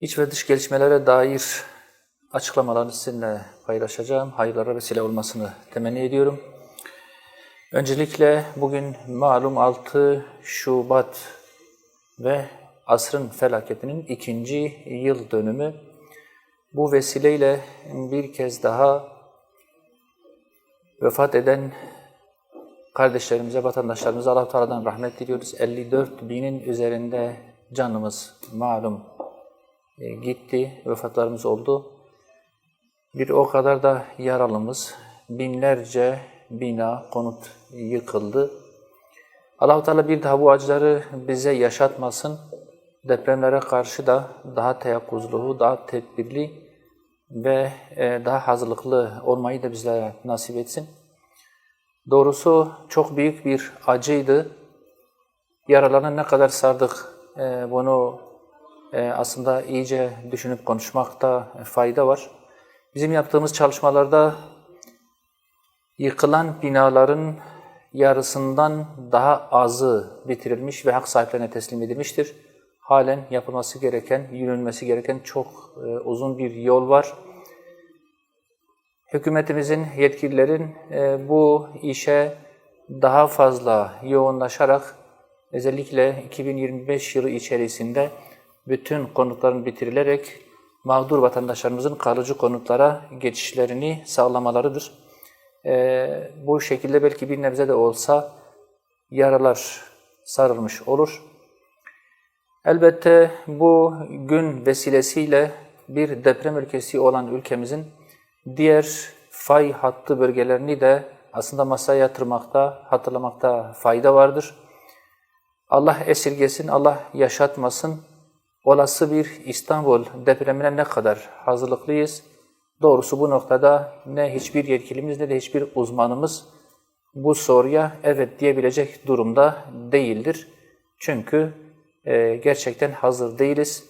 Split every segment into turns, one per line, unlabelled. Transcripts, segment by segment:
İç ve dış gelişmelere dair açıklamalarını sizinle paylaşacağım. Hayırlara vesile olmasını temenni ediyorum. Öncelikle bugün malum 6 Şubat ve asrın felaketinin ikinci yıl dönümü. Bu vesileyle bir kez daha vefat eden kardeşlerimize, vatandaşlarımıza allah Teala'dan rahmet diliyoruz. 54 binin üzerinde canımız malum gitti, vefatlarımız oldu. Bir o kadar da yaralımız, binlerce bina, konut yıkıldı. allah Teala bir daha bu acıları bize yaşatmasın. Depremlere karşı da daha teyakkuzlu, daha tedbirli ve e, daha hazırlıklı olmayı da bizlere nasip etsin. Doğrusu çok büyük bir acıydı. Yaralarını ne kadar sardık e, bunu e, aslında iyice düşünüp konuşmakta fayda var. Bizim yaptığımız çalışmalarda yıkılan binaların yarısından daha azı bitirilmiş ve hak sahiplerine teslim edilmiştir. Halen yapılması gereken, yürünmesi gereken çok e, uzun bir yol var. Hükümetimizin, yetkililerin e, bu işe daha fazla yoğunlaşarak özellikle 2025 yılı içerisinde bütün konutların bitirilerek mağdur vatandaşlarımızın kalıcı konutlara geçişlerini sağlamalarıdır. E, bu şekilde belki bir nebze de olsa yaralar sarılmış olur. Elbette bu gün vesilesiyle bir deprem ülkesi olan ülkemizin diğer fay hattı bölgelerini de aslında masaya yatırmakta, hatırlamakta fayda vardır. Allah esirgesin, Allah yaşatmasın. Olası bir İstanbul depremine ne kadar hazırlıklıyız? Doğrusu bu noktada ne hiçbir yetkilimiz ne de hiçbir uzmanımız bu soruya evet diyebilecek durumda değildir. Çünkü e, gerçekten hazır değiliz.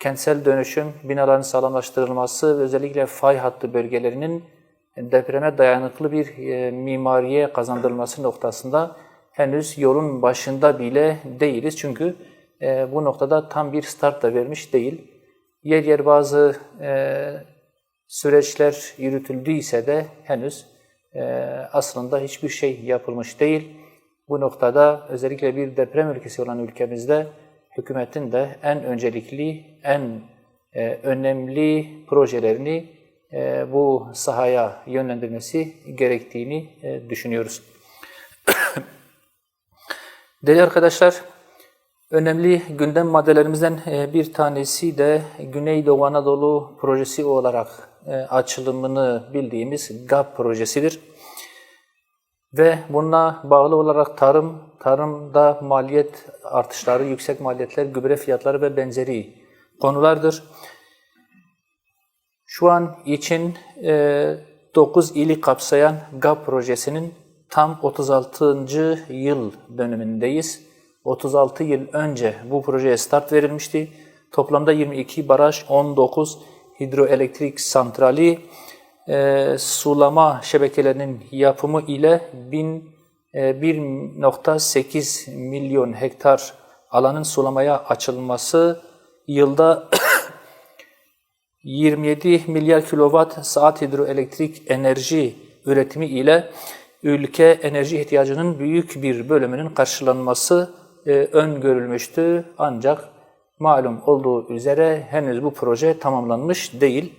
Kentsel dönüşüm, binaların sağlamlaştırılması ve özellikle fay hattı bölgelerinin depreme dayanıklı bir e, mimariye kazandırılması noktasında henüz yolun başında bile değiliz. Çünkü e, bu noktada tam bir start da vermiş değil. Yer yer bazı e, süreçler yürütüldüyse de henüz e, aslında hiçbir şey yapılmış değil. Bu noktada özellikle bir deprem ülkesi olan ülkemizde hükümetin de en öncelikli, en e, önemli projelerini e, bu sahaya yönlendirmesi gerektiğini düşünüyoruz. Değerli arkadaşlar, önemli gündem maddelerimizden e, bir tanesi de Güneydoğu Anadolu projesi olarak e, açılımını bildiğimiz GAP projesidir. Ve bununla bağlı olarak tarım, tarımda maliyet artışları, yüksek maliyetler, gübre fiyatları ve benzeri konulardır. Şu an için e, 9 ili kapsayan GAP projesinin tam 36. yıl dönümündeyiz. 36 yıl önce bu projeye start verilmişti. Toplamda 22 baraj, 19 hidroelektrik santrali, e, sulama şebekelerinin yapımı ile 1.8 e, milyon hektar alanın sulamaya açılması yılda 27 milyar kilowatt saat hidroelektrik enerji üretimi ile ülke enerji ihtiyacının büyük bir bölümünün karşılanması e, öngörülmüştü. Ancak malum olduğu üzere henüz bu proje tamamlanmış değil.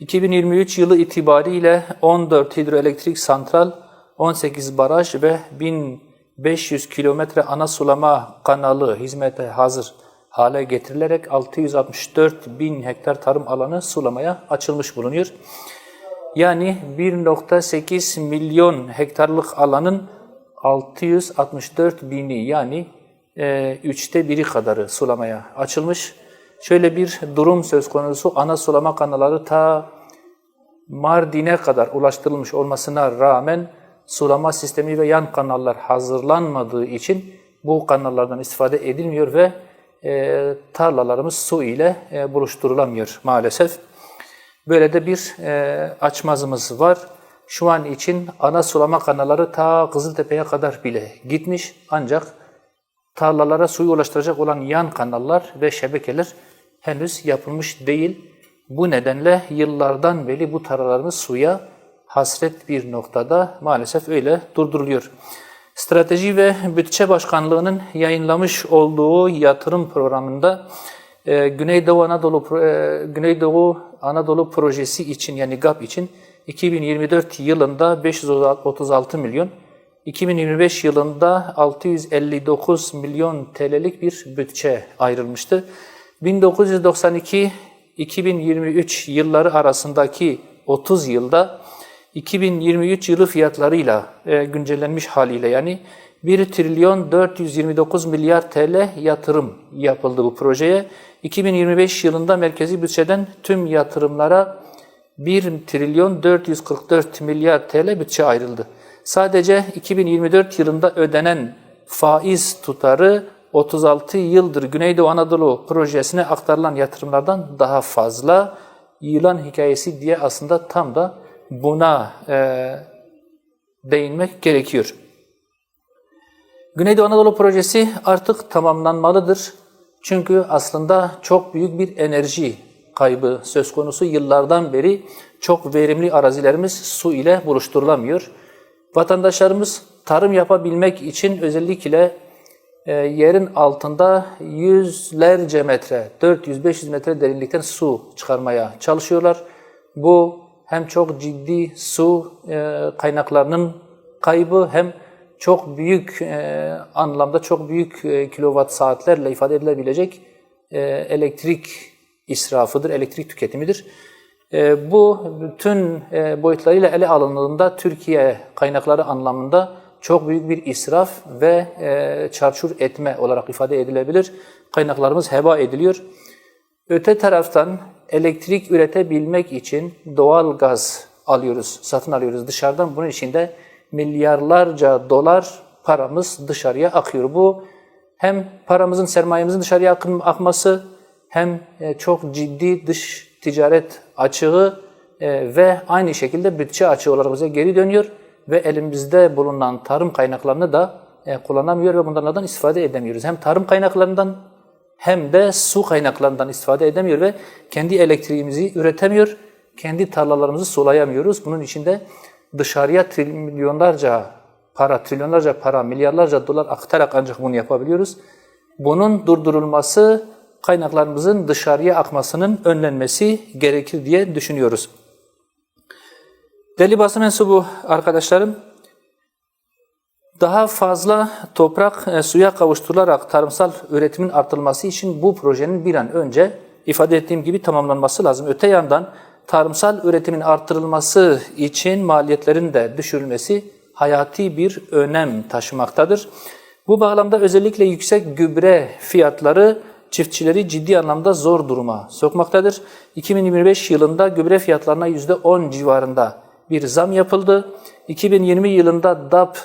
2023 yılı itibariyle 14 hidroelektrik santral, 18 baraj ve 1500 kilometre ana sulama kanalı hizmete hazır hale getirilerek 664 bin hektar tarım alanı sulamaya açılmış bulunuyor. Yani 1.8 milyon hektarlık alanın 664 bini yani e, üçte biri kadarı sulamaya açılmış. Şöyle bir durum söz konusu, ana sulama kanalları ta Mardin'e kadar ulaştırılmış olmasına rağmen sulama sistemi ve yan kanallar hazırlanmadığı için bu kanallardan istifade edilmiyor ve e, tarlalarımız su ile e, buluşturulamıyor maalesef. Böyle de bir e, açmazımız var. Şu an için ana sulama kanalları ta Kızıltepe'ye kadar bile gitmiş ancak tarlalara suyu ulaştıracak olan yan kanallar ve şebekeler henüz yapılmış değil. Bu nedenle yıllardan beri bu tarlalarımız suya hasret bir noktada maalesef öyle durduruluyor. Strateji ve Bütçe Başkanlığı'nın yayınlamış olduğu yatırım programında e, Güneydoğu Anadolu e, Güneydoğu Anadolu projesi için yani GAP için 2024 yılında 536 milyon, 2025 yılında 659 milyon TL'lik bir bütçe ayrılmıştı. 1992-2023 yılları arasındaki 30 yılda 2023 yılı fiyatlarıyla e, güncellenmiş haliyle yani 1 trilyon 429 milyar TL yatırım yapıldı bu projeye. 2025 yılında merkezi bütçeden tüm yatırımlara 1 trilyon 444 milyar TL bütçe ayrıldı. Sadece 2024 yılında ödenen faiz tutarı 36 yıldır Güneydoğu Anadolu projesine aktarılan yatırımlardan daha fazla. Yılan hikayesi diye aslında tam da buna e, değinmek gerekiyor. Güneydoğu Anadolu projesi artık tamamlanmalıdır. Çünkü aslında çok büyük bir enerji kaybı söz konusu. Yıllardan beri çok verimli arazilerimiz su ile buluşturulamıyor. Vatandaşlarımız tarım yapabilmek için özellikle e, yerin altında yüzlerce metre, 400-500 metre derinlikten su çıkarmaya çalışıyorlar. Bu hem çok ciddi su e, kaynaklarının kaybı hem çok büyük e, anlamda çok büyük e, kilowatt saatlerle ifade edilebilecek e, elektrik israfıdır, elektrik tüketimidir. E, bu bütün e, boyutlarıyla ele alındığında Türkiye kaynakları anlamında çok büyük bir israf ve e, çarçur etme olarak ifade edilebilir. Kaynaklarımız heba ediliyor. Öte taraftan elektrik üretebilmek için doğal gaz alıyoruz, satın alıyoruz dışarıdan. Bunun için de milyarlarca dolar paramız dışarıya akıyor. Bu hem paramızın, sermayemizin dışarıya akması hem e, çok ciddi dış ticaret açığı e, ve aynı şekilde bütçe açığı olarak bize geri dönüyor ve elimizde bulunan tarım kaynaklarını da e, kullanamıyor ve bunlardan istifade edemiyoruz. Hem tarım kaynaklarından hem de su kaynaklarından istifade edemiyor ve kendi elektriğimizi üretemiyor, kendi tarlalarımızı sulayamıyoruz. Bunun için de dışarıya trilyonlarca para, trilyonlarca para, milyarlarca dolar aktarak ancak bunu yapabiliyoruz. Bunun durdurulması, kaynaklarımızın dışarıya akmasının önlenmesi gerekir diye düşünüyoruz. Deli basın mensubu arkadaşlarım, daha fazla toprak e, suya kavuşturularak tarımsal üretimin artırılması için bu projenin bir an önce ifade ettiğim gibi tamamlanması lazım. Öte yandan tarımsal üretimin artırılması için maliyetlerin de düşürülmesi hayati bir önem taşımaktadır. Bu bağlamda özellikle yüksek gübre fiyatları çiftçileri ciddi anlamda zor duruma sokmaktadır. 2025 yılında gübre fiyatlarına %10 civarında bir zam yapıldı. 2020 yılında DAP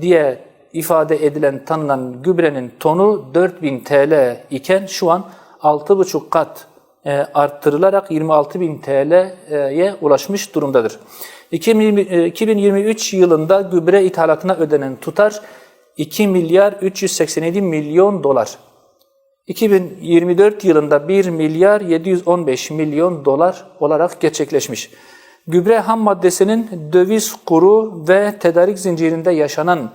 diye ifade edilen tanınan gübrenin tonu 4000 TL iken şu an 6,5 kat e, arttırılarak 26.000 TL'ye ulaşmış durumdadır. 2020, e, 2023 yılında gübre ithalatına ödenen tutar 2 milyar 387 milyon dolar. 2024 yılında 1 milyar 715 milyon dolar olarak gerçekleşmiş. Gübre ham maddesinin döviz kuru ve tedarik zincirinde yaşanan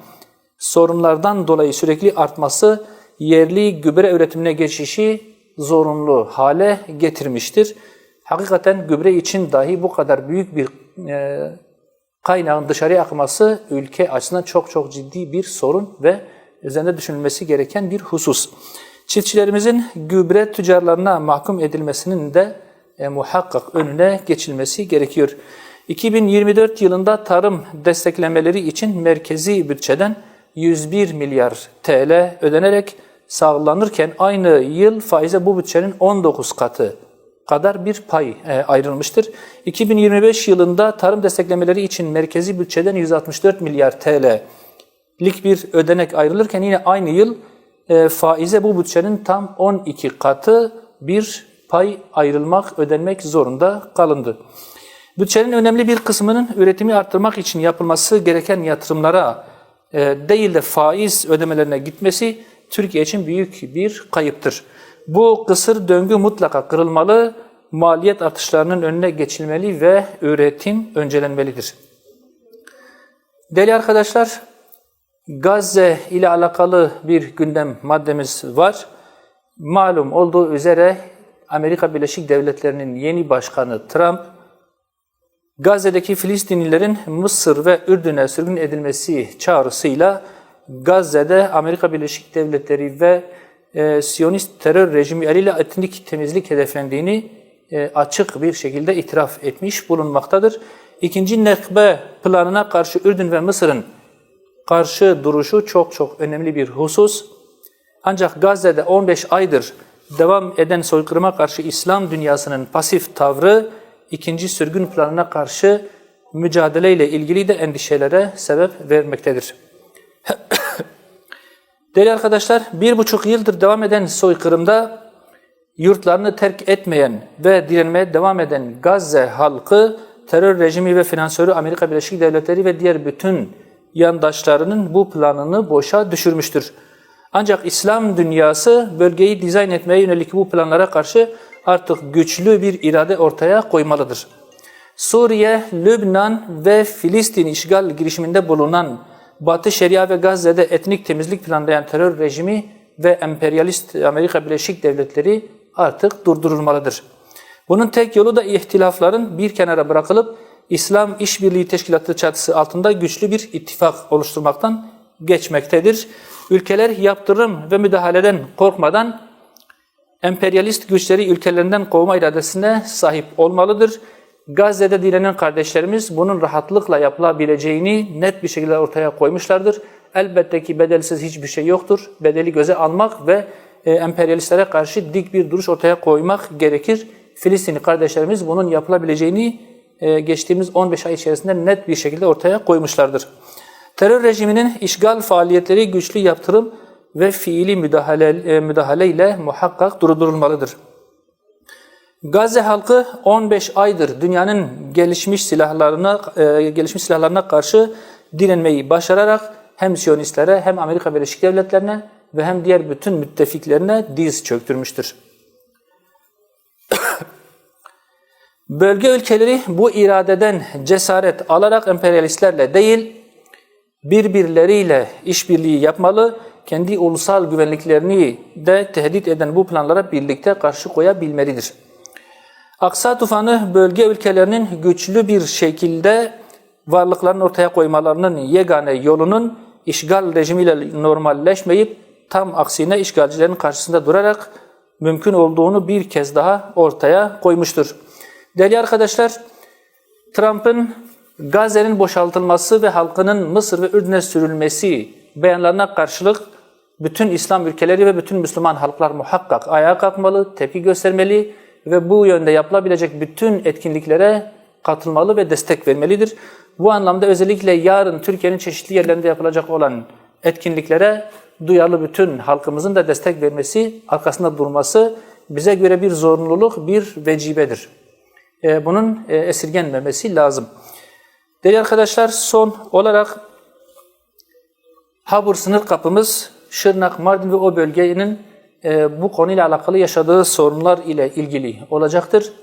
sorunlardan dolayı sürekli artması yerli gübre üretimine geçişi zorunlu hale getirmiştir. Hakikaten gübre için dahi bu kadar büyük bir e, kaynağın dışarıya akması ülke açısından çok çok ciddi bir sorun ve üzerinde düşünülmesi gereken bir husus. Çiftçilerimizin gübre tüccarlarına mahkum edilmesinin de e, muhakkak önüne geçilmesi gerekiyor. 2024 yılında tarım desteklemeleri için merkezi bütçeden 101 milyar TL ödenerek sağlanırken aynı yıl faize bu bütçenin 19 katı kadar bir pay e, ayrılmıştır. 2025 yılında tarım desteklemeleri için merkezi bütçeden 164 milyar TL'lik bir ödenek ayrılırken yine aynı yıl e, faize bu bütçenin tam 12 katı bir pay ayrılmak, ödenmek zorunda kalındı. Bütçenin önemli bir kısmının üretimi arttırmak için yapılması gereken yatırımlara e, değil de faiz ödemelerine gitmesi Türkiye için büyük bir kayıptır. Bu kısır döngü mutlaka kırılmalı, maliyet artışlarının önüne geçilmeli ve üretim öncelenmelidir. Değerli arkadaşlar, Gazze ile alakalı bir gündem maddemiz var. Malum olduğu üzere Amerika Birleşik Devletleri'nin yeni başkanı Trump, Gazze'deki Filistinlilerin Mısır ve Ürdün'e sürgün edilmesi çağrısıyla Gazze'de Amerika Birleşik Devletleri ve e, Siyonist terör rejimi eliyle etnik temizlik hedeflendiğini e, açık bir şekilde itiraf etmiş bulunmaktadır. İkinci Nekbe planına karşı Ürdün ve Mısır'ın karşı duruşu çok çok önemli bir husus. Ancak Gazze'de 15 aydır devam eden soykırıma karşı İslam dünyasının pasif tavrı ikinci sürgün planına karşı mücadeleyle ilgili de endişelere sebep vermektedir. Değerli arkadaşlar, bir buçuk yıldır devam eden soykırımda yurtlarını terk etmeyen ve direnmeye devam eden Gazze halkı, terör rejimi ve finansörü Amerika Birleşik Devletleri ve diğer bütün yandaşlarının bu planını boşa düşürmüştür. Ancak İslam dünyası bölgeyi dizayn etmeye yönelik bu planlara karşı artık güçlü bir irade ortaya koymalıdır. Suriye, Lübnan ve Filistin işgal girişiminde bulunan Batı Şeria ve Gazze'de etnik temizlik planlayan terör rejimi ve emperyalist Amerika Birleşik Devletleri artık durdurulmalıdır. Bunun tek yolu da ihtilafların bir kenara bırakılıp İslam İşbirliği Teşkilatı çatısı altında güçlü bir ittifak oluşturmaktan geçmektedir. Ülkeler yaptırım ve müdahaleden korkmadan emperyalist güçleri ülkelerinden kovma iradesine sahip olmalıdır. Gazze'de direnen kardeşlerimiz bunun rahatlıkla yapılabileceğini net bir şekilde ortaya koymuşlardır. Elbette ki bedelsiz hiçbir şey yoktur. Bedeli göze almak ve e, emperyalistlere karşı dik bir duruş ortaya koymak gerekir. Filistinli kardeşlerimiz bunun yapılabileceğini geçtiğimiz 15 ay içerisinde net bir şekilde ortaya koymuşlardır. Terör rejiminin işgal faaliyetleri güçlü yaptırım ve fiili müdahale, e, müdahale ile muhakkak durdurulmalıdır. Gazze halkı 15 aydır dünyanın gelişmiş silahlarına e, gelişmiş silahlarına karşı direnmeyi başararak hem Siyonistlere hem Amerika Birleşik Devletleri'ne ve hem diğer bütün müttefiklerine diz çöktürmüştür. Bölge ülkeleri bu iradeden cesaret alarak emperyalistlerle değil, birbirleriyle işbirliği yapmalı, kendi ulusal güvenliklerini de tehdit eden bu planlara birlikte karşı koyabilmelidir. Aksa tufanı bölge ülkelerinin güçlü bir şekilde varlıklarını ortaya koymalarının yegane yolunun işgal rejimiyle normalleşmeyip tam aksine işgalcilerin karşısında durarak mümkün olduğunu bir kez daha ortaya koymuştur. Değerli arkadaşlar, Trump'ın Gazze'nin boşaltılması ve halkının Mısır ve Ürdün'e sürülmesi beyanlarına karşılık bütün İslam ülkeleri ve bütün Müslüman halklar muhakkak ayağa kalkmalı, tepki göstermeli ve bu yönde yapılabilecek bütün etkinliklere katılmalı ve destek vermelidir. Bu anlamda özellikle yarın Türkiye'nin çeşitli yerlerinde yapılacak olan etkinliklere duyarlı bütün halkımızın da destek vermesi, arkasında durması bize göre bir zorunluluk, bir vecibedir. E, bunun e, esirgenmemesi lazım. Değerli arkadaşlar son olarak Habur sınır kapımız Şırnak, Mardin ve o bölgenin e, bu konuyla alakalı yaşadığı sorunlar ile ilgili olacaktır.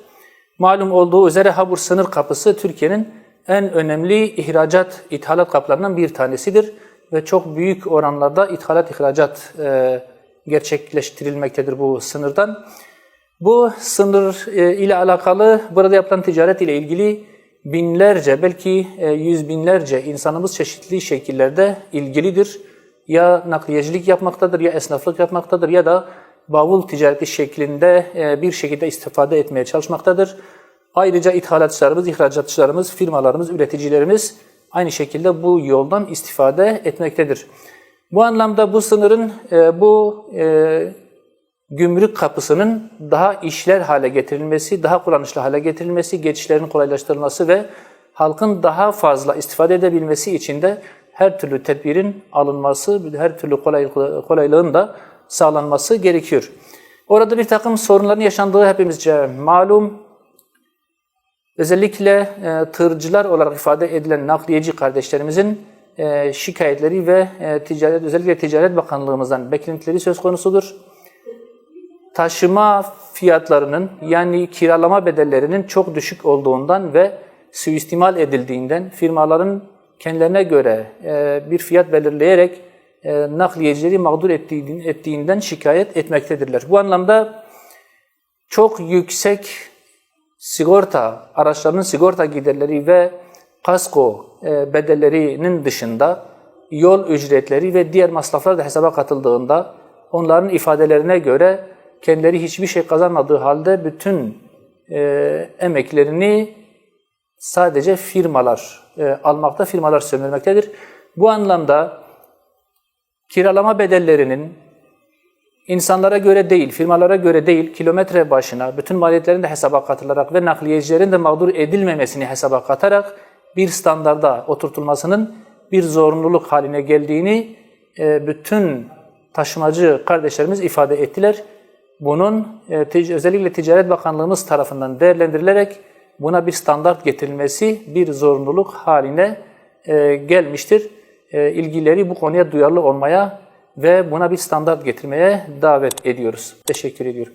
Malum olduğu üzere Habur sınır kapısı Türkiye'nin en önemli ihracat, ithalat kaplarından bir tanesidir ve çok büyük oranlarda ithalat, ihracat e, gerçekleştirilmektedir bu sınırdan. Bu sınır e, ile alakalı burada yapılan ticaret ile ilgili binlerce belki e, yüz binlerce insanımız çeşitli şekillerde ilgilidir. Ya nakliyecilik yapmaktadır ya esnaflık yapmaktadır ya da bavul ticareti şeklinde e, bir şekilde istifade etmeye çalışmaktadır. Ayrıca ithalatçılarımız, ihracatçılarımız, firmalarımız, üreticilerimiz aynı şekilde bu yoldan istifade etmektedir. Bu anlamda bu sınırın, bu gümrük kapısının daha işler hale getirilmesi, daha kullanışlı hale getirilmesi, geçişlerin kolaylaştırılması ve halkın daha fazla istifade edebilmesi için de her türlü tedbirin alınması, her türlü kolay, kolaylığın da sağlanması gerekiyor. Orada bir takım sorunların yaşandığı hepimizce malum. Özellikle e, tırcılar olarak ifade edilen nakliyeci kardeşlerimizin e, şikayetleri ve e, ticaret özellikle Ticaret Bakanlığımızdan beklentileri söz konusudur. Taşıma fiyatlarının yani kiralama bedellerinin çok düşük olduğundan ve suistimal edildiğinden firmaların kendilerine göre e, bir fiyat belirleyerek e, nakliyecileri mağdur ettiği- ettiğinden şikayet etmektedirler. Bu anlamda çok yüksek sigorta, araçlarının sigorta giderleri ve kasko e, bedellerinin dışında yol ücretleri ve diğer masraflar da hesaba katıldığında onların ifadelerine göre kendileri hiçbir şey kazanmadığı halde bütün e, emeklerini sadece firmalar e, almakta, firmalar sömürmektedir. Bu anlamda kiralama bedellerinin insanlara göre değil, firmalara göre değil, kilometre başına bütün maliyetlerin de hesaba katılarak ve nakliyecilerin de mağdur edilmemesini hesaba katarak bir standarda oturtulmasının bir zorunluluk haline geldiğini e, bütün taşımacı kardeşlerimiz ifade ettiler. Bunun e, özellikle Ticaret Bakanlığımız tarafından değerlendirilerek buna bir standart getirilmesi bir zorunluluk haline e, gelmiştir. E, ilgileri bu konuya duyarlı olmaya ve buna bir standart getirmeye davet ediyoruz. Teşekkür ediyorum.